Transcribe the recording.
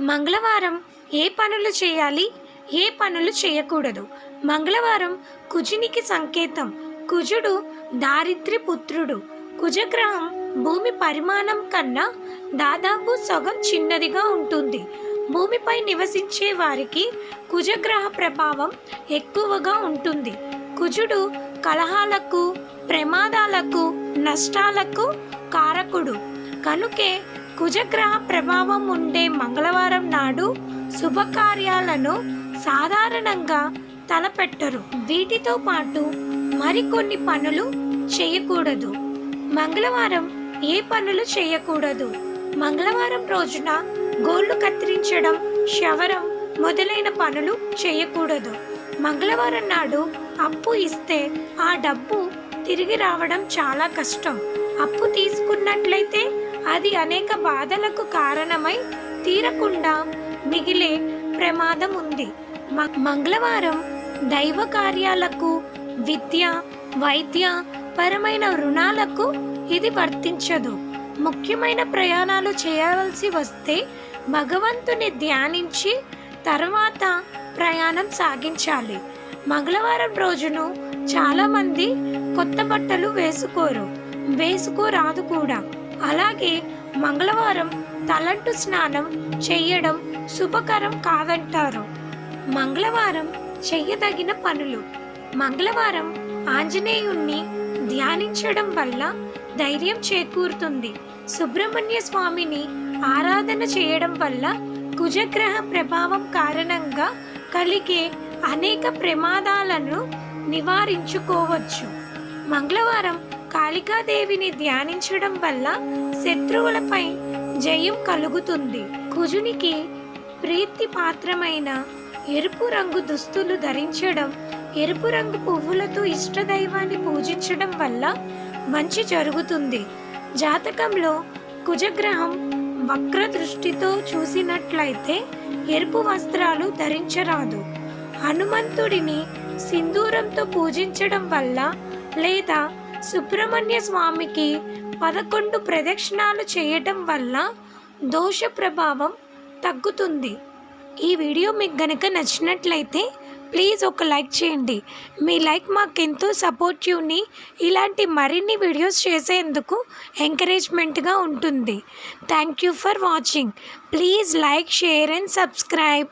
మంగళవారం ఏ పనులు చేయాలి? ఏ పనులు చేయకూడదు? మంగళవారం కుజునికి సంకేతం. కుజుడు దారిద్ర్య పుత్రుడు. కుజగ్రహం భూమి పరిమాణం కన్నా దాదాపు సగం చిన్నదిగా ఉంటుంది. భూమిపై నివసించే వారికి కుజగ్రహ ప్రభావం ఎక్కువగా ఉంటుంది. కుజుడు కలహాలకు ప్రమాదాలకు నష్టాలకు కారకుడు. కనుకే కుజగ్రహ ప్రభావం ఉండే మంగళవారం నాడు శుభకార్యాలను సాధారణంగా తలపెట్టరు. వీటితో పాటు మరికొన్ని పనులు చేయకూడదు. మంగళవారం ఏ పనులు చేయకూడదు? మంగళవారం రోజున గోళ్ళు కత్తిరించడం శవరం మొదలైన పనులు చేయకూడదు. మంగళవారం నాడు అప్పు ఇస్తే ఆ డబ్బు తిరిగి రావడం చాలా కష్టం. అప్పు తీసుకున్నట్లయితే అది అనేక బాధలకు కారణమై తీరకుండా మిగిలే ప్రమాదం ఉంది. మ- మంగళవారం దైవ కార్యాలకు విద్య వైద్య పరమైన రుణాలకు ఇది వర్తించదు. ముఖ్యమైన ప్రయాణాలు చేయవలసి వస్తే భగవంతుని ధ్యానించి తర్వాత ప్రయాణం సాగించాలి. మంగళవారం రోజును చాలామంది కొత్త బట్టలు వేసుకోరు. వేసుకోరాదు కూడా. అలాగే మంగళవారం తలంటు స్నానం చేయడం శుభకరం కాదంటారు. మంగళవారం చెయ్యదగిన పనులు. మంగళవారం ఆంజనేయుణ్ణి ధ్యానించడం వల్ల ధైర్యం చేకూరుతుంది. సుబ్రహ్మణ్య స్వామిని ఆరాధన చేయడం వల్ల కుజగ్రహ ప్రభావం కారణంగా కలిగే అనేక ప్రమాదాలను నివారించుకోవచ్చు. మంగళవారం కాళికాదేవిని ధ్యానించడం వల్ల శత్రువులపై జయం కలుగుతుంది. కుజునికి ప్రీతి పాత్రమైన ఎరుపు రంగు దుస్తులు ధరించడం ఎరుపు రంగు పువ్వులతో ఇష్టదైవాన్ని పూజించడం వల్ల మంచి జరుగుతుంది. జాతకంలో కుజగ్రహం వక్ర దృష్టితో చూసినట్లయితే ఎరుపు వస్త్రాలు ధరించరాదు. హనుమంతుడిని సింధూరంతో పూజించడం వల్ల లేదా సుబ్రహ్మణ్య స్వామికి పదకొండు ప్రదక్షిణాలు చేయటం వల్ల దోష ప్రభావం తగ్గుతుంది. ఈ వీడియో మీకు గనక నచ్చినట్లయితే ప్లీజ్ ఒక లైక్ చేయండి. మీ లైక్ మాకు ఎంతో సపోర్టివ్ని ఇలాంటి మరిన్ని వీడియోస్ చేసేందుకు ఎంకరేజ్మెంట్గా ఉంటుంది. Thank you for watching. Please like share and subscribe.